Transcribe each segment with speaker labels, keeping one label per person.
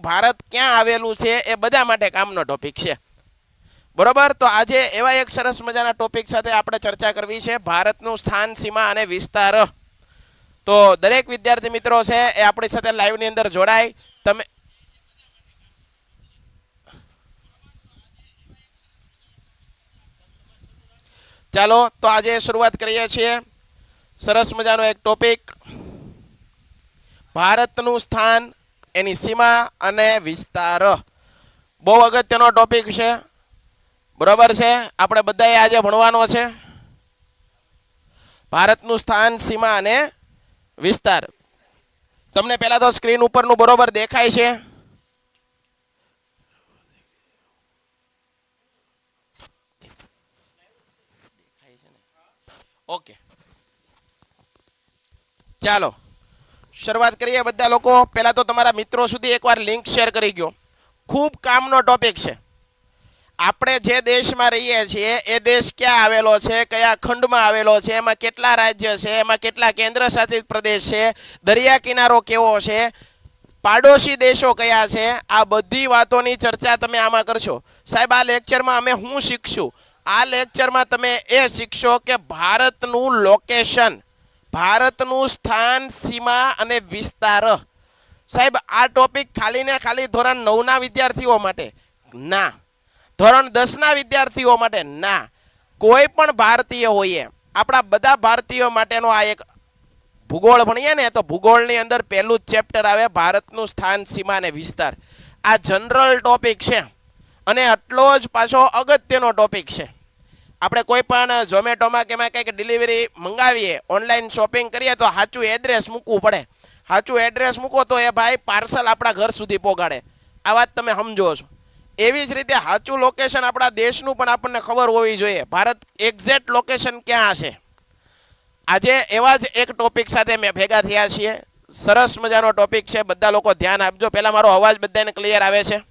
Speaker 1: ભારત ક્યાં આવેલું છે એ બધા માટે કામનો ટોપિક છે. બરોબર? તો આજે એવા એક સરસ મજાના ટોપિક સાથે આપણે ચર્ચા કરવી છે. ભારતનું સ્થાન, સીમા અને વિસ્તાર. તો દરેક વિદ્યાર્થી મિત્રો છે એ આપણી સાથે લાઈવની અંદર જોડાય. તમે ચાલો, તો આજે શરૂઆત કરીએ છીએ. સરસ મજાનો એક ટોપિક ભારતનું સ્થાન એની સીમા અને વિસ્તાર. બહુ અગત્યનો ટોપિક છે. બરોબર છે? આપણે બધાએ આજે ભણવાનો છે. ભારતનું સ્થાન, સીમા અને વિસ્તાર. તમને પહેલાં તો સ્ક્રીન ઉપરનું બરોબર દેખાય છે. ઓકે. ચાલો. શરૂઆત કરીએ બધા લોકો. પહેલાં તો તમારા મિત્રો સુધી એકવાર લિંક શેર કરી ગયો. ખૂબ કામનો ટોપિક છે. આપણે જે દેશમાં રહીએ છીએ, એ દેશ ક્યાં આવેલો છે, કયા ખંડમાં આવેલો છે, એમાં કેટલા રાજ્ય છે, એમાં કેટલા કેન્દ્ર શાસિત પ્રદેશ છે, દરિયા કિનારો કેવો છે, પાડોશી દેશો કયા છે, આ બધી વાતોની ચર્ચા તમે આમાં કરશો. સાહેબ, આ લેક્ચરમાં અમે હું શીખશું? આ લેક્ચરમાં તમે એ શીખશો કે ભારતનું લોકેશન ભારતનું સ્થાન, સીમા અને વિસ્તાર. સાહેબ, આ ટોપિક ખાલી ને ખાલી ધોરણ નવના વિદ્યાર્થીઓ માટે. ના. ધોરણ દસના વિદ્યાર્થીઓ માટે ના. કોઈ પણ ભારતીય હોઈએ આપણા બધા ભારતીયો માટેનો આ એક ભૂગોળ ભણીએ ને, તો ભૂગોળની અંદર પહેલું જ ચેપ્ટર આવે, ભારતનું સ્થાન, સીમા અને વિસ્તાર. આ જનરલ ટોપિક છે. અને આટલો જ પાછો અગત્યનો ટોપિક છે. આપણે કોઈ પણ ઝોમેટોમાં કે એમાં કંઈક ડિલિવરી મંગાવીએ ઓનલાઈન શોપિંગ કરીએ, તો સાચું એડ્રેસ મૂકવું પડે. સાચું એડ્રેસ મૂકો તો એ ભાઈ પાર્સલ આપણા ઘર સુધી પહોંચાડે આ વાત તમે સમજો છો. એવી જ રીતે સાચું લોકેશન આપણા દેશનું પણ આપણને ખબર હોવી જોઈએ. ભારત એક્ઝેક્ટ લોકેશન ક્યાં છે? આજે એવા જ એક ટોપિક સાથે મેં ભેગા થયા છીએ. સરસ મજાનો ટોપિક છે. બધા લોકો ધ્યાન આપજો. પહેલાં મારો અવાજ બધાને ક્લિયર આવે છે.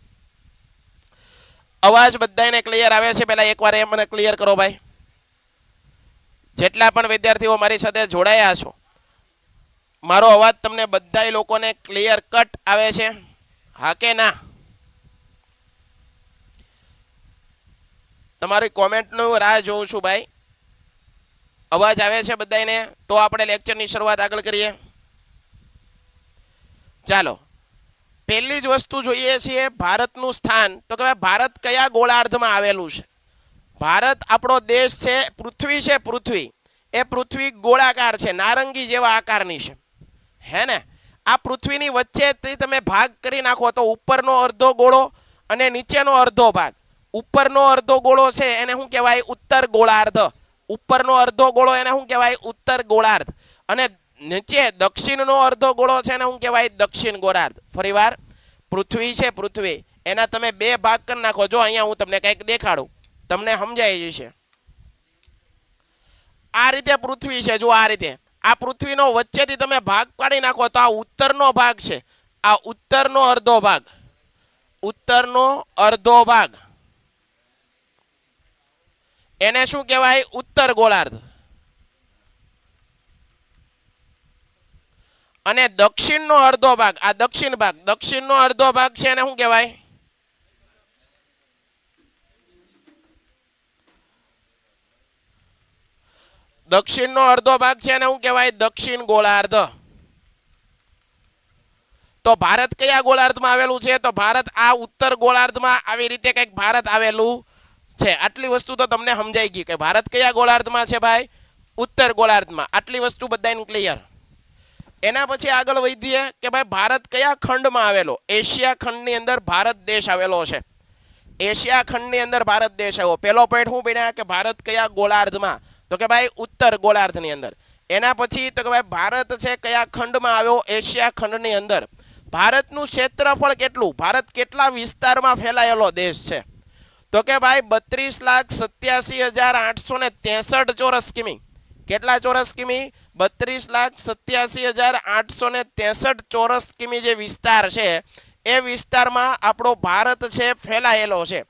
Speaker 1: અવાજ બધાને ક્લિયર આવે છે? પહેલાં એકવાર એ મને ક્લિયર કરો ભાઈ. જેટલા પણ વિદ્યાર્થીઓ મારી સાથે જોડાયા છો, મારો અવાજ તમને બધાય લોકોને ક્લિયર કટ આવે છે? હા કે ના? તમારી કોમેન્ટનું રાહ જોઉં છું ભાઈ. અવાજ આવે છે બધાને તો આપણે લેક્ચરની શરૂઆત આગળ કરીએ. ચાલો. પહેલી જ વસ્તુ જોઈએ છીએ ભારતનું સ્થાન. તો કે ભારત કયા ગોળાર્ધમાં આવેલું છે? ભારત આપણો દેશ છે, પૃથ્વી છે, પૃથ્વી. એ પૃથ્વી ગોળાકાર છે, નારંગી જેવા આકારની છે. હે ને? આ પૃથ્વીની વચ્ચેથી તમે ભાગ કરી નાખો તો ઉપરનો અડધો ગોળો અને નીચેનો અડધો ભાગ. ઉપરનો અડધો ગોળો છે, એને શું કહેવાય? ઉત્તર ગોળાર્ધ. ઉપરનો અડધો ગોળો એને શું કહેવાય? ઉત્તર ગોળાર્ધ. અને નીચે દક્ષિણનો અર્ધો ગોળો છે એને શું કહેવાય દક્ષિણ ગોળાર્ધ. ફરીવાર, પૃથ્વી છે પૃથ્વી. એના તમે બે ભાગ કરી નાખો. જો અહીંયા હું તમને કંઈક દેખાડું, તમને સમજાઈ જશે. આ રીતે પૃથ્વી છે. જો આ રીતે. આ પૃથ્વીનો વચ્ચેથી તમે ભાગ પાડી નાખો તો આ ઉત્તરનો ભાગ છે. આ ઉત્તરનો અડધો ભાગ. ઉત્તરનો અડધો ભાગ. એને શું કહેવાય? ઉત્તર ગોળાર્ધ. અને દક્ષિણનો અડધો ભાગ, આ દક્ષિણ ભાગ, દક્ષિણનો અડધો ભાગ છે એને શું કહેવાય? દક્ષિણનો અડધો ભાગ છે એને શું કહેવાય? દક્ષિણ ગોળાર્ધ. તો ભારત કયા ગોળાર્ધમાં આવેલું છે? તો ભારત આ ઉત્તર ગોળાર્ધમાં આવી રીતે કંઈક ભારત આવેલું છે. આટલી વસ્તુ તો તમને સમજાઈ ગઈ કે ભારત કયા ગોળાર્ધમાં છે ભાઈ? ઉત્તર ગોળાર્ધમાં. આટલી વસ્તુ બધાને ક્લિયર એના પછી આગળ વધીએ કે ભાઈ ભારત કયા ખંડમાં આવેલો? એશિયા ખંડની અંદર ભારત દેશ આવેલો છે. એશિયા ખંડની અંદર ભારત દેશ આવ્યો. પહેલો પોઈન્ટ શું ભણ્યા કે ભારત કયા ગોળાર્ધમાં તો કે ભાઈ ઉત્તર ગોળાર્ધની અંદર. એના પછી તો કે ભાઈ ભારત છે કયા ખંડમાં આવ્યો? એશિયા ખંડની અંદર. ભારતનું ક્ષેત્રફળ કેટલું? ભારત કેટલા વિસ્તારમાં ફેલાયેલો દેશ છે? તો કે ભાઈ બત્રીસ લાખ સત્યાસી હજાર આઠસો ને ચોરસ કિમી. કેટલા ચોરસ કિમી? બત્રીસ લાખ સત્યાસી હજાર આઠસો ને ત્રેસઠ ચોરસ કિમી જે વિસ્તાર છે, એ વિસ્તારમાં આપણો ભારત છે, ફેલાયેલો છે.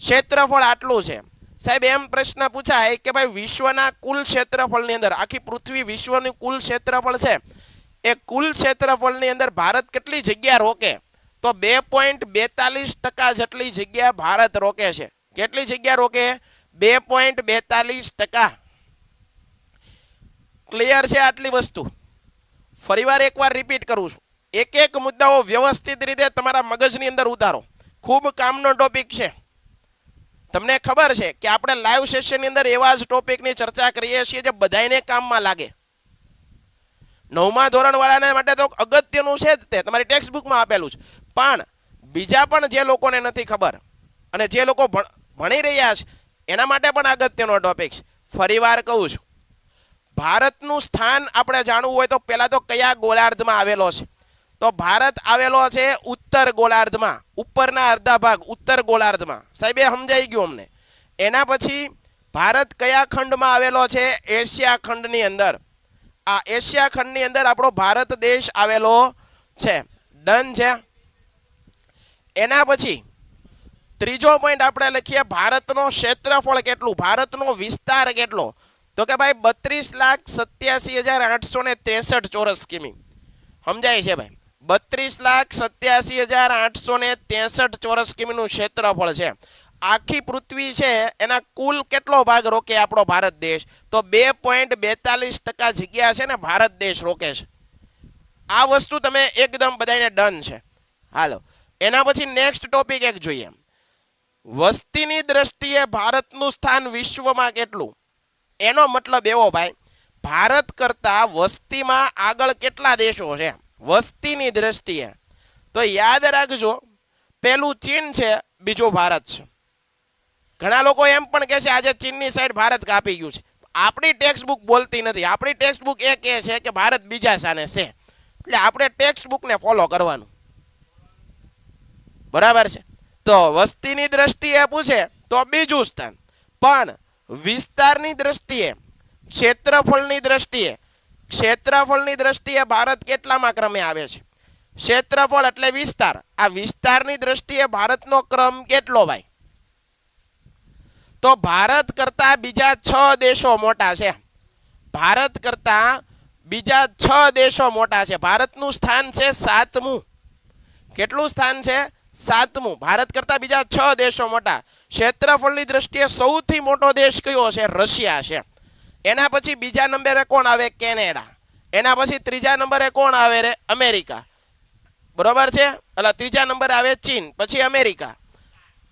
Speaker 1: ક્ષેત્રફળ આટલું છે. સાહેબ, એમ પ્રશ્ન પૂછાય કે ભાઈ, વિશ્વના કુલ ક્ષેત્રફળની અંદર, આખી પૃથ્વી વિશ્વનું કુલ ક્ષેત્રફળ છે? એ કુલ ક્ષેત્રફળની અંદર ભારત કેટલી જગ્યા રોકે? તો બે પોઈન્ટ બેતાલીસ ટકા જેટલી જગ્યા ભારત રોકે છે. કેટલી જગ્યા રોકે? બે પોઈન્ટ બેતાલીસ ટકા. ક્લિયર છે આટલી વસ્તુ? ફરીવાર એકવાર રિપીટ કરું છું. એક એક મુદ્દાઓ વ્યવસ્થિત રીતે તમારા મગજની અંદર ઉતારો. ખૂબ કામનો ટોપિક છે. તમને ખબર છે કે આપણે લાઈવ સેશનની અંદર એવા જ ટોપિકની ચર્ચા કરીએ છીએ જે બધાયને કામમાં લાગે. નવમા ધોરણવાળાને માટે તો અગત્યનું છે જ તે. તમારી ટેક્સ્ટ બુકમાં આપેલું છે. પણ બીજા પણ જે લોકોને નથી ખબર અને જે લોકો ભણી રહ્યા છે, એના માટે પણ અગત્યનો ટોપિક છે. ફરીવાર કહું છું. ભારતનું સ્થાન આપણે જાણવું હોય તો પહેલાં તો કયા ગોળાર્ધમાં આવેલો છે? તો ભારત આવેલો છે ઉત્તર ગોળાર્ધમાં, ઉપરના અડધા ભાગ, ઉત્તર ગોળાર્ધમાં. સાહેબે સમજાઈ ગયું અમને. એના પછી ભારત કયા ખંડમાં આવેલો છે? એશિયા ખંડની અંદર. આ એશિયા ખંડની અંદર આપણો ભારત દેશ આવેલો છે. ડન છે? એના પછી ત્રીજો પોઈન્ટ આપણે લખીએ, ભારતનો ક્ષેત્રફળ કેટલું? ભારતનો વિસ્તાર કેટલો? તો કે ભાઈ બત્રીસ લાખ સત્યાસી હજાર આઠસો ને ત્રેસઠ ચોરસ કિમી. સમજાય છે ભાઈ? બત્રીસ લાખ સત્યાસી હજાર આઠસો ને ત્રેસઠ ચોરસ કિમીનું ક્ષેત્રફળ છે. આખી પૃથ્વી છે, એના કુલ કેટલો ભાગ રોકે આપણો ભારત દેશ? તો બે પોઈન્ટ બેતાલીસ ટકા જગ્યા છે ને ભારત દેશ રોકે છે. આ વસ્તુ તમે એકદમ બધાને ડન છે. હાલો, એના પછી નેક્સ્ટ ટોપિક એક જોઈએ. વસ્તીની દ્રષ્ટિએ ભારતનું સ્થાન વિશ્વમાં કેટલું? એનો મતલબ એવો ભાઈ, ભારત કરતાં વસ્તીમાં આગળ કેટલા દેશો છે? વસ્તીની દ્રષ્ટિએ. તો યાદ રાખજો પહેલું ચીન છે, બીજું ભારત છે. ઘણા લોકો એમ પણ કહે છે, આજે ચીનની સાઈડ ભારત કાપી ગયું છે. આપણી ટેક્સ્ટ બુક બોલતી નથી. આપણી ટેક્સ્ટ બુક એ કહે છે કે ભારત બીજા સાને છે. એટલે આપણે ટેક્સ્ટ બુકને ફોલો કરવાનું. બરાબર છે? તો વસ્તીની દ્રષ્ટિએ પૂછે તો બીજું સ્થાન. પણ વિસ્તારની દ્રષ્ટિએ, ક્ષેત્રફળની દ્રષ્ટિએ ક્ષેત્રફળની દ્રષ્ટિએ ભારત કેટલામાં ક્રમે આવે છે? ક્ષેત્રફળ એટલે વિસ્તાર. આ વિસ્તારની દ્રષ્ટિએ ભારતનો ક્રમ કેટલો ભાઈ? તો ભારત કરતા બીજા છ દેશો મોટા છે. ભારત કરતા બીજા છ દેશો મોટા છે. ભારતનું સ્થાન છે સાતમું. કેટલું સ્થાન છે? સાતમું, ભારત કરતા બીજા છ દેશો મોટા. ક્ષેત્રફળની દ્રષ્ટિએ સૌથી મોટો દેશ કયો છે? રશિયા છે. એના પછી બીજા નંબરે કોણ આવે? કેનેડા. એના પછી ત્રીજા નંબરે કોણ આવે રે? અમેરિકા. બરોબર છે? એટલે ત્રીજા નંબરે આવે ચીન, પછી અમેરિકા.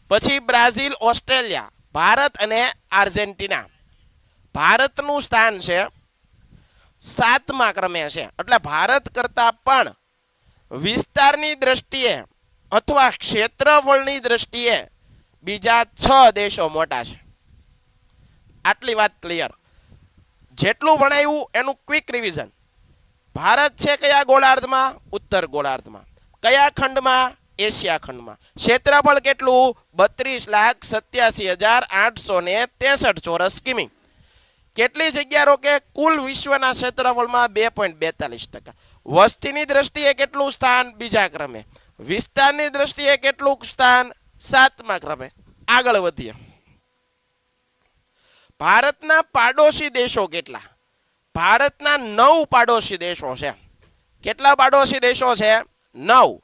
Speaker 1: પછી બ્રાઝિલ, ઓસ્ટ્રેલિયા, ભારત અને આર્જેન્ટિના. ભારતનું સ્થાન છે સાતમા ક્રમે છે. એટલે ભારત કરતાં પણ વિસ્તારની દ્રષ્ટિએ અથવા ક્ષેત્રફળની દ્રષ્ટિએ બીજા છ દેશો મોટા છે. આટલી વાત ક્લિયર જેટલું ભણાવ્યું એનું ક્વિક રિવિઝન ભારત છે કયા ગોળાર્ધમાં? ઉત્તર ગોળાર્ધમાં. કયા ખંડમાં? એશિયા ખંડમાં. ક્ષેત્રફળ કેટલું? બત્રીસ લાખ સત્યાસી હજાર આઠસો ને ત્રેસઠ ચોરસ કિમી. કેટલી જગ્યા રોકે? કુલ વિશ્વના ક્ષેત્રફળમાં બે પોઈન્ટ બેતાલીસ ટકા. વસ્તીની દ્રષ્ટિએ કેટલું સ્થાન? બીજા ક્રમે. વિસ્તારની દ્રષ્ટિએ કેટલું સ્થાન સાતમા ક્રમે આગળ વધીએ. ભારતના પાડોશી દેશો કેટલા? ભારતના નવ પાડોશી દેશો છે. કેટલા પાડોશી દેશો છે? નવ.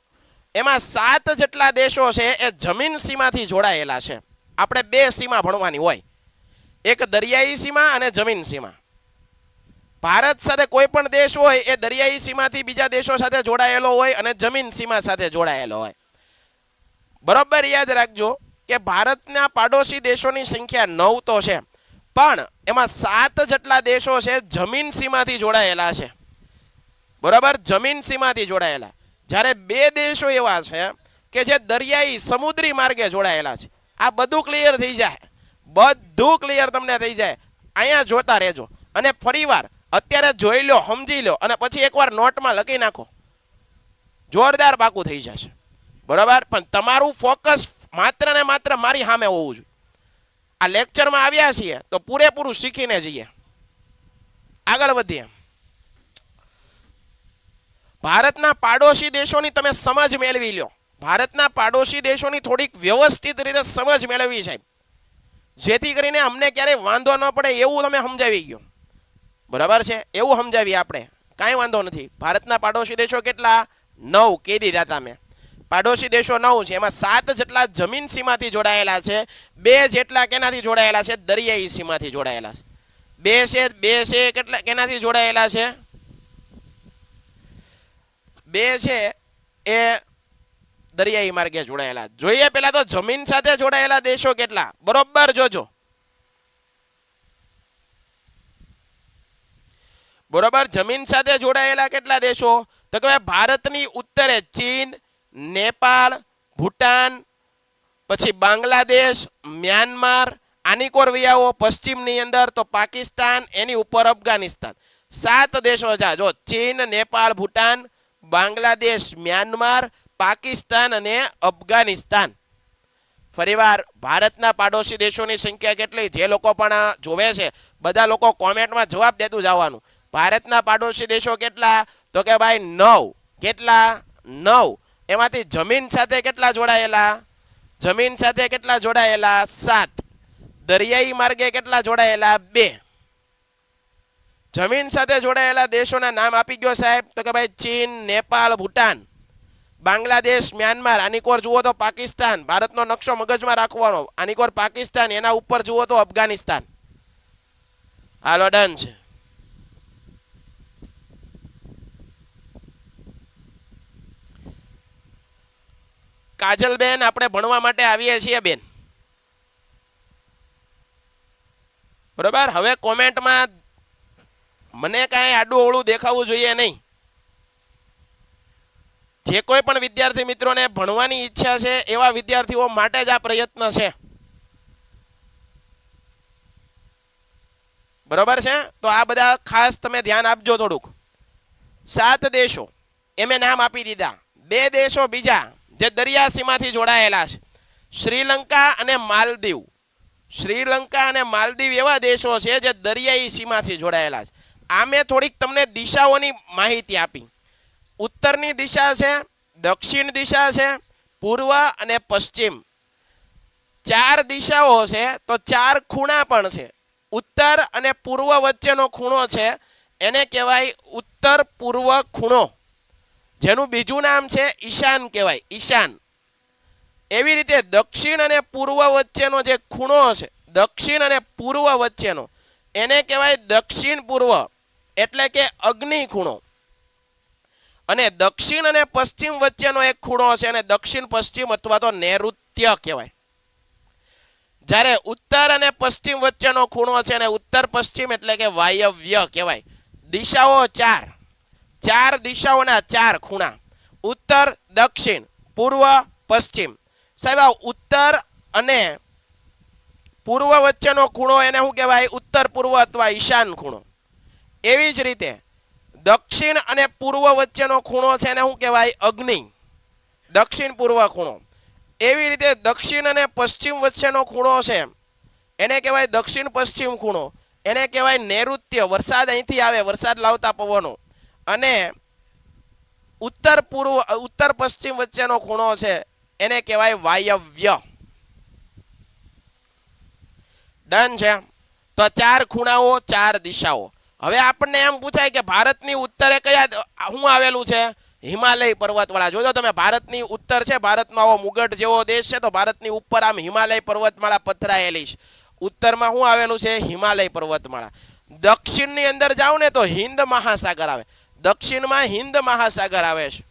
Speaker 1: એમાં સાત જેટલા દેશો છે એ જમીન સીમાથી જોડાયેલા છે. આપણે બે સીમા ભણવાની હોય. એક દરિયાઈ સીમા અને જમીન સીમા. ભારત સાથે કોઈ પણ દેશ હોય એ દરિયાઈ સીમાથી બીજા દેશો સાથે જોડાયેલો હોય અને જમીન સીમા સાથે જોડાયેલો હોય. બરોબર યાદ રાખજો કે ભારતના પાડોશી દેશોની સંખ્યા નવ તો છે, પણ એમાં સાત જેટલા દેશો છે જમીન સીમાથી જોડાયેલા છે. બરાબર? જમીન સીમાથી જોડાયેલા. જ્યારે બે દેશો એવા છે કે જે દરિયાઈ સમુદ્રી માર્ગે જોડાયેલા છે. આ બધું ક્લિયર થઈ જાય. બધું ક્લિયર તમને થઈ જાય. અહીંયા જોતા રહેજો. અને ફરીવાર અત્યારે જોઈ લો સમજી લો અને પછી એકવાર નોટમાં લખી નાખો. જોરદાર પાકું થઈ જશે. બરાબર? પણ તમારું ફોકસ માત્ર ને માત્ર મારી સામે હોવું જોઈએ. આ લેક્ચરમાં આવ્યા છીએ, તો પૂરેપૂરું શીખીને જઈએ. આગળ વધીએ. ભારતના પાડોશી દેશોની તમે સમજ મેળવી લો ભારતના પાડોશી દેશોની થોડીક વ્યવસ્થિત રીતે સમજ મેળવી સાહેબ. જેથી કરીને અમને ક્યારેય વાંધો ન પડે એવું તમે સમજાવી ગયો. બરાબર છે? એવું સમજાવીએ આપણે. કાંઈ વાંધો નથી. ભારતના પાડોશી દેશો કેટલા? નવ. કહી દીધા તમે પાડોશી દેશો નવ છે. એમાં સાત જેટલા જમીન સીમાથી જોડાયેલા છે. બે જેટલા કેનાથી જોડાયેલા છે? દરિયાઈ સીમાથી જોડાયેલા છે. બે છે બે છે કેટલા કેનાથી જોડાયેલા છે? બે છે એ દરિયાઈ માર્ગે જોડાયેલા. જોઈએ પેલા તો જમીન સાથે જોડાયેલા દેશો કેટલા? બરોબર જોજો. બરોબર? જમીન સાથે જોડાયેલા કેટલા દેશો? તો કે ભારતની ઉત્તરે ચીન, નેપાળ, ભૂટાન, પછી બાંગ્લાદેશ, મ્યાનમાર, આની કોર પશ્ચિમની અંદર તો પાકિસ્તાન, એની ઉપર અફઘાનિસ્તાન. સાત દેશો છે જો ચીન, નેપાળ, ભૂટાન, બાંગ્લાદેશ, મ્યાનમાર, પાકિસ્તાન અને અફઘાનિસ્તાન. ફરીવાર, ભારતના પાડોશી દેશોની સંખ્યા કેટલી? જે લોકો પણ જોવે છે, બધા લોકો કોમેન્ટમાં જવાબ દેતું જવાનું ભારતના પાડોશી દેશો કેટલા? તો કે ભાઈ નવ. કેટલા? નવ. એમાંથી જમીન સાથે કેટલા જોડાયેલા? જમીન સાથે કેટલા જોડાયેલા? સાત. દરિયાઈ માર્ગે કેટલા જોડાયેલા? બે. જમીન સાથે જોડાયેલા દેશોના નામ આપી ગયો સાહેબ. તો કે ભાઈ ચીન, નેપાળ, ભૂટાન. બાંગ્લાદેશ, મ્યાનમાર. આની કોર જુઓ તો પાકિસ્તાન. ભારતનો નકશો મગજમાં રાખવાનો. આની કોર પાકિસ્તાન. એના ઉપર જુઓ તો અફઘાનિસ્તાન. હાલો, ડન છે. કાજલબેન આપણે ભણવા માટે આવીએ છીએ બેન. બરોબર? હવે કોમેન્ટમાં મને કાંઈ આડું અવળું દેખાવું જોઈએ નહીં. જે કોઈ પણ વિદ્યાર્થી મિત્રોને ભણવાની ઈચ્છા છે, એવા વિદ્યાર્થીઓ માટે જ આ પ્રયત્ન છે. બરોબર છે? તો આ બધા ખાસ તમે ધ્યાન આપજો થોડુંક. સાત દેશો. એમે નામ આપી દીધા. બે દેશો બીજા. જે દરિયા સીમાથી જોડાયેલા છે. શ્રીલંકા અને માલદીવ. શ્રીલંકા અને માલદીવ એવા દેશો છે જે દરિયાઈ સીમાથી જોડાયેલા છે. આ મેં થોડીક તમને દિશાઓની માહિતી આપી. ઉત્તરની દિશા છે, દક્ષિણ દિશા છે, પૂર્વ અને પશ્ચિમ. ચાર દિશાઓ છે, તો ચાર ખૂણા પણ છે. ઉત્તર અને પૂર્વ વચ્ચેનો ખૂણો છે, એને કહેવાય ઉત્તર પૂર્વ ખૂણો. જેનું બીજું નામ છે ઈશાન કહેવાય, ઈશાન. એવી રીતે દક્ષિણ અને પૂર્વ વચ્ચેનો જે ખૂણો છે, દક્ષિણ અને પૂર્વ વચ્ચેનો, એને કહેવાય દક્ષિણ પૂર્વ, એટલે કે અગ્નિ ખૂણો. અને દક્ષિણ અને પશ્ચિમ વચ્ચેનો એક ખૂણો છે અને દક્ષિણ, પશ્ચિમ અથવા તો નૈઋત્ય કહેવાય. જ્યારે ઉત્તર અને પશ્ચિમ વચ્ચેનો ખૂણો છે અને ઉત્તર, પશ્ચિમ એટલે કે વાયવ્ય કહેવાય. દિશાઓ ચાર. ચાર દિશાઓના ચાર ખૂણા. ઉત્તર, દક્ષિણ, પૂર્વ, પશ્ચિમ. સાહેબ ઉત્તર અને પૂર્વ વચ્ચેનો ખૂણો એને શું કહેવાય? ઉત્તર, પૂર્વ અથવા ઈશાન ખૂણો. એવી જ રીતે દક્ષિણ અને પૂર્વ વચ્ચેનો ખૂણો છે એને શું કહેવાય? અગ્નિ. દક્ષિણ, પૂર્વ ખૂણો. એવી રીતે દક્ષિણ અને પશ્ચિમ વચ્ચેનો ખૂણો છે એને કહેવાય દક્ષિણ પશ્ચિમ ખૂણો. એને કહેવાય નૈઋત્ય. વરસાદ અહીંથી આવે, વરસાદ લાવતા પવનો. અને ઉત્તર પૂર્વ, ઉત્તર પશ્ચિમ વચ્ચેનો ખૂણો છે, એને કહેવાય વાયવ્ય. ડન છે? તો ચાર ખૂણાઓ, ચાર દિશાઓ. હવે આપણને એમ પૂછાય કે ભારતની ઉત્તરે કયા શું આવેલું છે? હિમાલય પર્વતમાળા જોજો તમે, ભારતની ઉત્તર છે ભારતમાં આવો મુગટ જેવો દેશ છે, તો ભારતની ઉપર આમ હિમાલય પર્વતમાળા પથરાયેલી છે. ઉત્તરમાં શું આવેલું છે હિમાલય પર્વતમાળા. દક્ષિણની અંદર જાઓ ને તો હિન્દ મહાસાગર આવે. દક્ષિણમાં હિન્દ મહાસાગર આવે છે.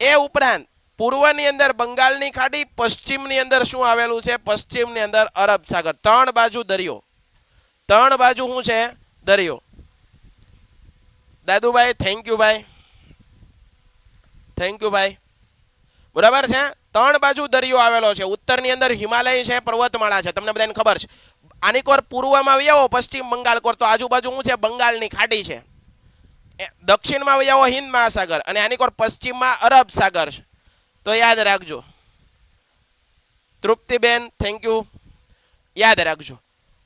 Speaker 1: એ ઉપરાંત પૂર્વની અંદર બંગાળની ખાડી, પશ્ચિમની અંદર શું આવેલું છે? પશ્ચિમની અંદર અરબ સાગર. ત્રણ બાજુ દરિયો. ત્રણ બાજુ શું છે? દરિયો. દાદુભાઈ થેન્ક યુ ભાઈ. થેન્ક યુ ભાઈ. બરાબર છે? ત્રણ બાજુ દરિયો આવેલો છે. ઉત્તરની અંદર હિમાલય છે, પર્વતમાળા છે. તમને બધાને ખબર છે. આની કોર પૂર્વમાં વ્યાવો, પશ્ચિમ બંગાળ કોર. તો આજુબાજુ શું છે? બંગાળની ખાડી છે. દક્ષિણમાં વ્યાવો હિન્દ મહાસાગર અને આની કોર પશ્ચિમમાં અરબ સાગર તો યાદ રાખજો. તૃપ્તિબેન થેન્ક યુ યાદ રાખજો.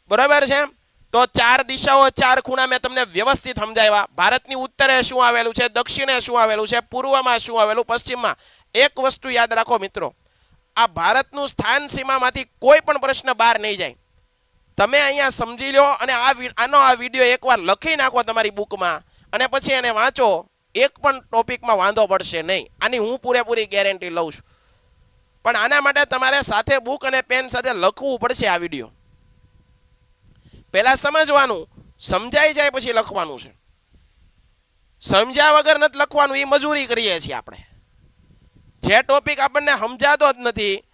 Speaker 1: બરાબર છે? તો ચાર દિશાઓ, ચાર ખૂણા મેં તમને વ્યવસ્થિત સમજાવ્યા. ભારતની ઉત્તરે શું આવેલું છે? દક્ષિણે શું આવેલું છે? પૂર્વમાં શું આવેલું? પશ્ચિમમાં. એક વસ્તુ યાદ રાખો મિત્રો. આ ભારતનું સ્થાન સીમામાંથી કોઈ પણ પ્રશ્ન બહાર નહીં જાય. તમે અહીંયા સમજી લો અને આ આનો આ વીડિયો એકવાર લખી નાખો તમારી બુકમાં. અને પછી એને વાંચો, એક પણ ટોપિકમાં વાંધો પડશે નહીં. આની હું પૂરેપૂરી ગેરંટી લઉં છું. પણ આના માટે તમારે સાથે બુક અને પેન સાથે લખવું પડશે આ વીડિયો. પહેલાં સમજવાનું, સમજાઈ જાય પછી લખવાનું છે. સમજ્યા વગર નથી લખવાનું એ મજૂરી કરીએ છીએ આપણે. જે ટોપિક આપણને સમજાતો જ નથી,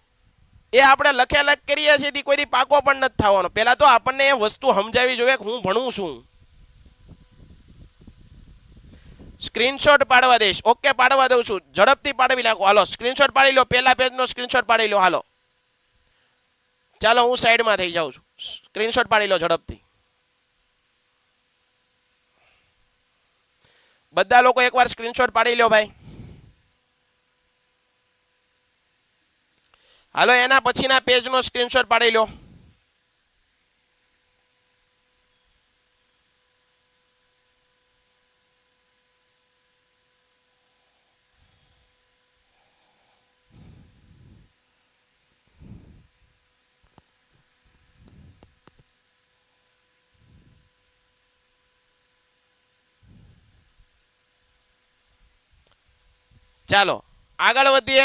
Speaker 1: એ આપણે લખે લખ કરીએ છીએ તે કોઈથી પાકો પણ નથી થવાનો. પહેલાં તો આપણને એ વસ્તુ સમજાવી જોઈએ કે હું ભણું છું. સ્ક્રીનશોટ પાડવા દઈશ. ઓકે, પાડવા દઉં છું. ઝડપથી પાડવી નાખો. હાલો, સ્ક્રીનશોટ પાડી લો. પહેલા પેજનો સ્ક્રીનશોટ પાડી લો. હાલો. ચાલો, હું સાઈડમાં થઈ જાઉં છું. સ્ક્રીનશોટ પાડી લો ઝડપથી. બધા લોકો એકવાર સ્ક્રીનશોટ પાડી લો ભાઈ. હાલો, એના પછીના પેજનો સ્ક્રીનશોટ પાડી લો. ચાલો, આગળ વધીએ.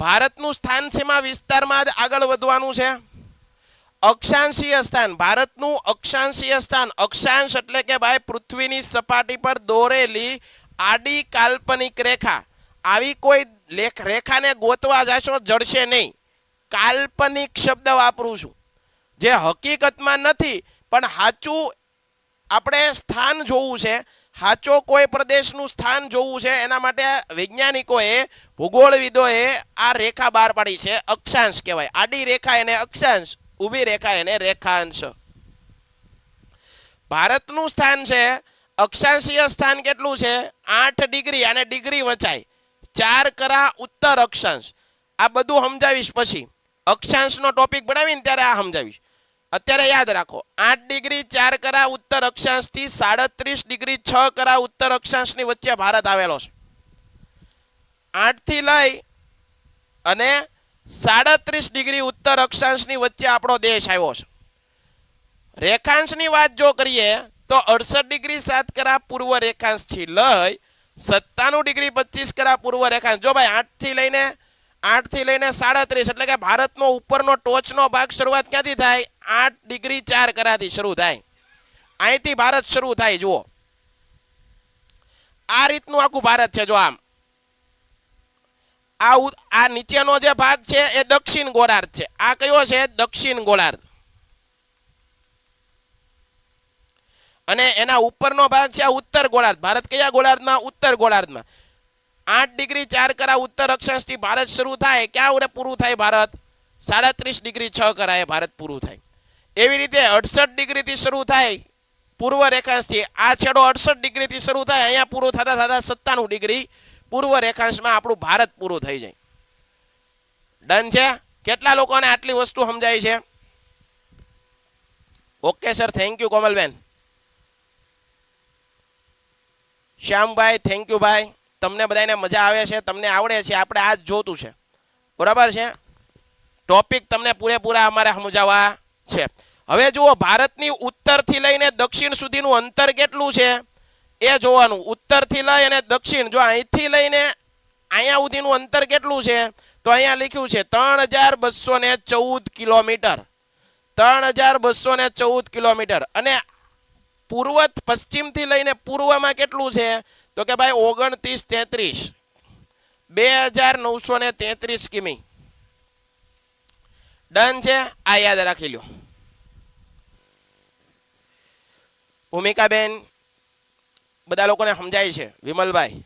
Speaker 1: ભારતનું સ્થાન સીમા વિસ્તારમાં જ આગળ વધવાનું છે? અક્ષાંશીય સ્થાન, ભારતનું અક્ષાંશીય સ્થાન, અક્ષાંશ એટલે કે ભાઈ પૃથ્વીની સપાટી પર દોરેલી આડી કાલ્પનિક રેખા. આવી કોઈ લેખ, રેખાને ગોતવા જાશો, જડશે નહીં. કાલ્પનિક શબ્દ વાપરું છું. જે હકીકતમાં નથી, પણ સાચું આપણે સ્થાન જોવું છે. સાચો કોઈ પ્રદેશનું સ્થાન જોવું છે, એના માટે વૈજ્ઞાનિકોએ, ભૂગોળવિદોએ આ રેખા બહાર પાડી છે, અક્ષાંશ કહેવાય. આડી રેખા એને અક્ષાંશ, ઊભી રેખા એને રેખાંશ. ભારતનું સ્થાન છે, અક્ષાંશીય સ્થાન કેટલું છે? આઠ ડિગ્રી અને ડિગ્રી વંચાય. ચાર કરા ઉત્તર અક્ષાંશ. આ બધું સમજાવીશ પછી. અક્ષાંશનો ટોપિક બનાવીને ત્યારે આ સમજાવીશ. અત્યારે યાદ રાખો, આઠ ડિગ્રી ચાર કરા ઉત્તર અક્ષાંશથી સાડત્રીસ ડિગ્રી છ કરા ઉત્તર અક્ષાંશની વચ્ચે ભારત આવેલો છે. આઠથી લઈ અને સાડત્રીસ ડિગ્રી ઉત્તર અક્ષાંશની વચ્ચે આપણો દેશ આવ્યો છે. રેખાંશની વાત જો કરીએ, તો અડસઠ ડિગ્રી સાત કરા પૂર્વ રેખાંશથી લઈ સત્તાણું ડિગ્રી પચીસ કરા પૂર્વ રેખાંશ. જો ભાઈ આઠથી લઈને આઠથી લઈને સાડત્રીસ એટલે કે ભારતનો ઉપરનો ટોચનો ભાગ શરૂઆત ક્યાંથી થાય? આઠ ડિગ્રી ચાર કરાથી શરૂ થાય. અહીંથી ભારત શરૂ થાય, જુઓ. આ રીતનું આખું ભારત છે, જો આમ. આ આ નીચેનો જે ભાગ છે, એ દક્ષિણ ગોળાર્ધ છે. આ કયો છે? દક્ષિણ ગોળાર્ધ. અને એના ઉપરનો ભાગ છે ઉત્તર ગોળાર્ધ. ભારત કયા ગોળાર્ધમાં? ઉત્તર ગોળાર્ધમાં. આઠ ડિગ્રી ચાર કરા ઉત્તર અક્ષાંશથી ભારત શરૂ થાય. ક્યાં વડે પૂરું થાય ભારત? સાડત્રીસ ડિગ્રી છ કરાએ ભારત પૂરું થાય. એવી રીતે અડસઠ ડિગ્રીથી શરૂ થાય પૂર્વ રેખાંશથી. આ છેડો અડસઠ ડિગ્રીથી શરૂ થાય, અહીંયા પૂરું થતા થતા સત્તાણું ડિગ્રી પૂર્વ રેખાંશમાં આપણું ભારત પૂરું થઈ જાય. ડન છે? કેટલા લોકોને આટલી વસ્તુ સમજાય છે? Okay, sir thank you Komalben. Shyambhai thank you ભાઈ. તમને બધાને મજા આવે છે, તમને આવડે છે, આપણે આ જ જોતું છે. બરાબર છે? ટોપિક તમને પૂરેપૂરા અમારે સમજાવવા છે. હવે જુઓ, ભારતની ઉત્તરથી લઈને દક્ષિણ સુધીનું અંતર કેટલું છે? એ જોવાનું. ઉત્તરથી લઈ અને દક્ષિણ. જો અહીંથી લઈને અહીંયા સુધીનું અંતર કેટલું છે? તો અહીંયા લખ્યું છે ત્રણ હજાર બસો ને ચૌદ કિલોમીટર. ત્રણ હજાર બસો ને ચૌદ કિલોમીટર. અને પૂર્વ પશ્ચિમથી લઈને પૂર્વમાં કેટલું છે? તો કે ભાઈ ઓગણત્રીસ તેત્રીસ. બે હજાર નવસો ને તેત્રીસ કિમી. ડન છે? આ યાદ રાખી લો ભૂમિકાબેન, બધા લોકોને સમજાય છે. વિમલભાઈ.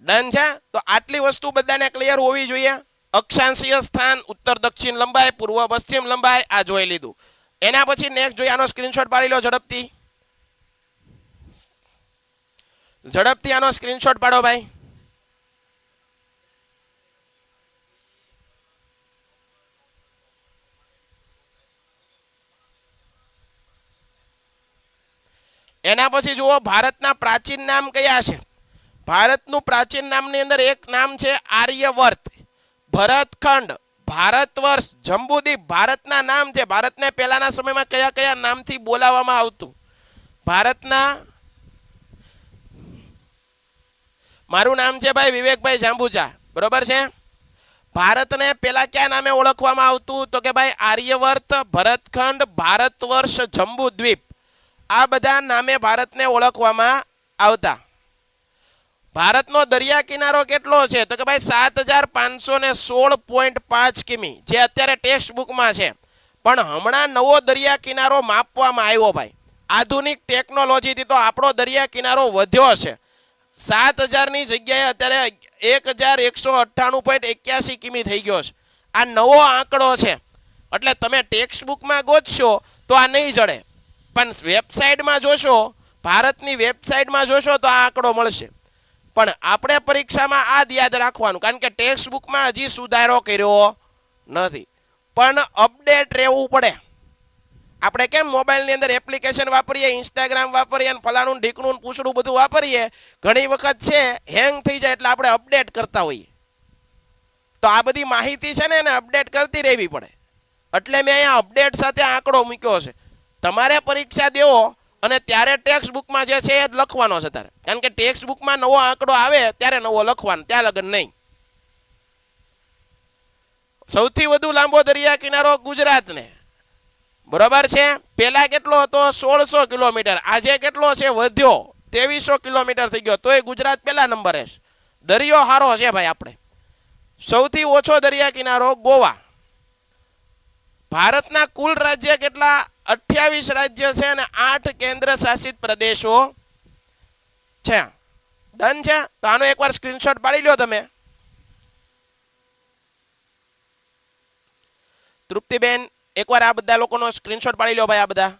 Speaker 1: ડન છે? તો આટલી વસ્તુ બધાને ક્લિયર હોવી જોઈએ. અક્ષાંશીય સ્થાન, ઉત્તર દક્ષિણ લંબાઈ, પૂર્વ પશ્ચિમ લંબાઈ, આ જોઈ લીધું. એના પછી નેક્સ્ટ જોઈએ આનો સ્ક્રીનશોટ પાડી લો, ઝડપથી. ઝડપથી આનો સ્ક્રીનશોટ પાડો ભાઈ. એના પછી જુઓ, ભારતના પ્રાચીન નામ કયા છે? ભારતનું પ્રાચીન નામની અંદર એક નામ છે આર્યવર્ત. ભરતખંડ. ભારત વર્ષ જંબુદીપ ભારતના નામ છે ભારતને પહેલાના સમયમાં કયા કયા નામથી બોલાવવામાં આવતું? ભારતના મારું નામ છે ભાઈ વિવેકભાઈ જાંબુજા. બરોબર છે? ભારતને પેલા કયા નામે ઓળખવામાં આવતું? તો કે ભાઈ આર્યવર્ત, ભરતખંડ, ભારત વર્ષ, જંબુદ્વીપ. આ બધા નામે ભારતને ઓળખવામાં આવતા. ભારતનો દરિયા કિનારો કેટલો છે? તો કે ભાઈ સાત હજાર પાંચસો ને સોળ પોઈન્ટ પાંચ કિમી, જે અત્યારે ટેક્સ્ટ બુકમાં છે. પણ હમણાં નવો દરિયા કિનારો માપવામાં આવ્યો ભાઈ. આધુનિક ટેકનોલોજીથી તો આપણો દરિયા કિનારો વધ્યો છે. સાત હજારની જગ્યાએ અત્યારે એક હજાર એકસો અઠ્ઠાણું પોઈન્ટ એક્યાસી કિમી થઈ ગયો છે. આ નવો આંકડો છે. એટલે તમે ટેક્સ્ટ બુકમાં ગોતશો તો આ નહીં જડે. પણ વેબસાઇટમાં જોશો, ભારતની વેબસાઇટમાં જોશો તો આ આંકડો મળશે. પણ આપણે પરીક્ષામાં આ યાદ રાખવાનું, કારણ કે ટેક્સ્ટ બુકમાં હજી સુધારો કર્યો નથી. પણ અપડેટ રહેવું પડે. આપણે કેમ મોબાઈલની અંદર એપ્લિકેશન વાપરીએ ઇન્સ્ટાગ્રામ વાપરીએ અને ફલાણું ઢીકણું પૂછડું બધું વાપરીએ? ઘણી વખત છે હેંગ થઈ જાય એટલે આપણે અપડેટ કરતા હોઈએ. તો આ બધી માહિતી છે ને એને અપડેટ કરતી રહેવી પડે. એટલે મેં અહીંયા અપડેટ સાથે આંકડો મૂક્યો છે. તમારે પરીક્ષા દેવો અને ત્યારે ટેક્સ્ટ બુકમાં જે છે એ જ લખવાનો છે તારે. કારણ કે ટેક્સ બુકમાં નવો આંકડો આવે, ત્યારે નવો લખવાનો, ત્યાં લગન નહીં. સૌથી વધુ લાંબો દરિયા કિનારો ગુજરાતને. બરોબર છે? પેલા કેટલો હતો? સોળસો કિલોમીટર. આજે કેટલો છે? વધ્યો. ત્રેવીસો કિલોમીટર થઈ ગયો. તોય ગુજરાત પેલા નંબરે છે. દરિયો હારો છે ભાઈ આપણે. સૌથી ઓછો દરિયા કિનારો ગોવા. ભારતના કુલ રાજ્ય કેટલા? અઠ્યાવીસ રાજ્ય છે અને આઠ કેન્દ્ર શાસિત પ્રદેશો છે. ડન છે? તો આનો એકવાર સ્ક્રીનશોટ પાડી લ્યો તમે. તૃપ્તિબેન, એકવાર આ બધા લોકોનો સ્ક્રીનશોટ પાડી લો ભાઈ આ બધા.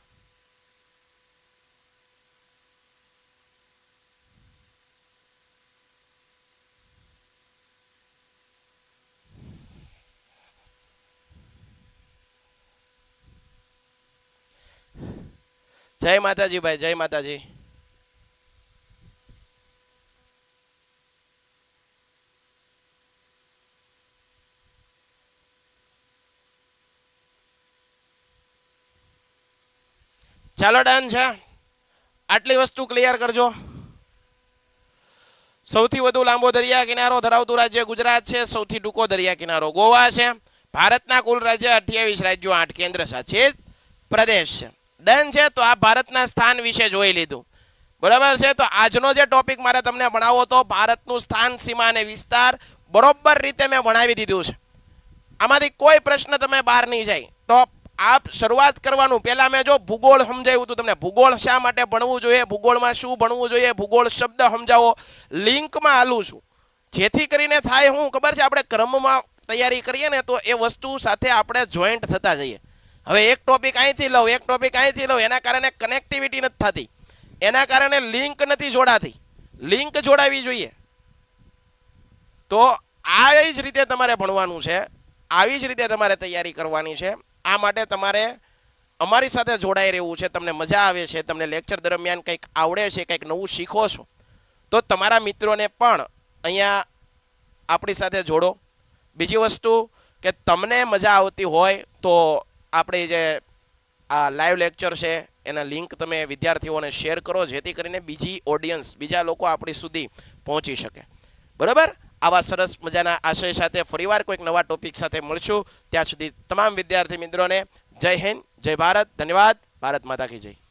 Speaker 1: જય માતાજી ભાઈ, જય માતાજી. ચાલો ડન છે. આટલી વસ્તુ ક્લિયર કરજો. સૌથી વધુ લાંબો દરિયા કિનારો ધરાવતું રાજ્ય ગુજરાત છે. સૌથી ટૂંકો દરિયા કિનારો ગોવા છે. ભારતના કુલ રાજ્ય અઠ્યાવીસ રાજ્યો, આઠ કેન્દ્ર શાસિત પ્રદેશ છે. ડન છે, તો આ ભારતના સ્થાન વિશે જોઈ લીધું. બરાબર છે, તો આજનો જે ટોપિક મારે તમને ભણાવો તો ભારતનું સ્થાન, સીમા અને વિસ્તાર, બરોબર રીતે મેં ભણાવી દીધું છે. આમાંથી કોઈ પ્રશ્ન તમે બહાર નહીં જાય. તો આપ શરૂઆત કરવાનું. પહેલાં મેં જો ભૂગોળ સમજાવ્યું હતું તમને. ભૂગોળ શા માટે ભણવું જોઈએ? ભૂગોળમાં શું ભણવું જોઈએ? ભૂગોળ શબ્દ સમજાવો. લિંકમાં હાલું છું. જેથી કરીને થાય હું, ખબર છે, આપણે ક્રમમાં તૈયારી કરીએ ને, તો એ વસ્તુ સાથે આપણે જોઈન્ટ થતા જઈએ. હવે એક ટોપિક અહીંથી લઉં, એક ટોપિક અહીંથી લઉં. એના કારણે કનેક્ટિવિટી નથી થતી. એના કારણે લિંક નથી જોડાતી. લિંક જોડાવી જોઈએ. તો આવી જ રીતે તમારે ભણવાનું છે. આવી જ રીતે તમારે તૈયારી કરવાની છે. આ માટે તમારે અમારી સાથે જોડાઈ રહેવું છે. તમને મજા આવે છે. તમને લેક્ચર દરમિયાન કંઈક આવડે છે, કંઈક નવું શીખો છો. તો તમારા મિત્રોને પણ અહીંયા આપણી સાથે જોડો. બીજી વસ્તુ કે તમને મજા આવતી હોય તો આપણી જે આ લાઈવ લેક્ચર છે, એના લિંક તમે વિદ્યાર્થીઓને શેર કરો, જેથી કરીને બીજી ઓડિયન્સ બીજા લોકો આપણી સુધી પહોંચી શકે. બરાબર? આવા સરસ મજાના આશય સાથે ફરીવાર કોઈક નવા ટોપિક સાથે મળશું. ત્યાં સુધી તમામ વિદ્યાર્થી મિત્રોને જય હિન્દ, જય ભારત, ધન્યવાદ. ભારત માતા કી જય.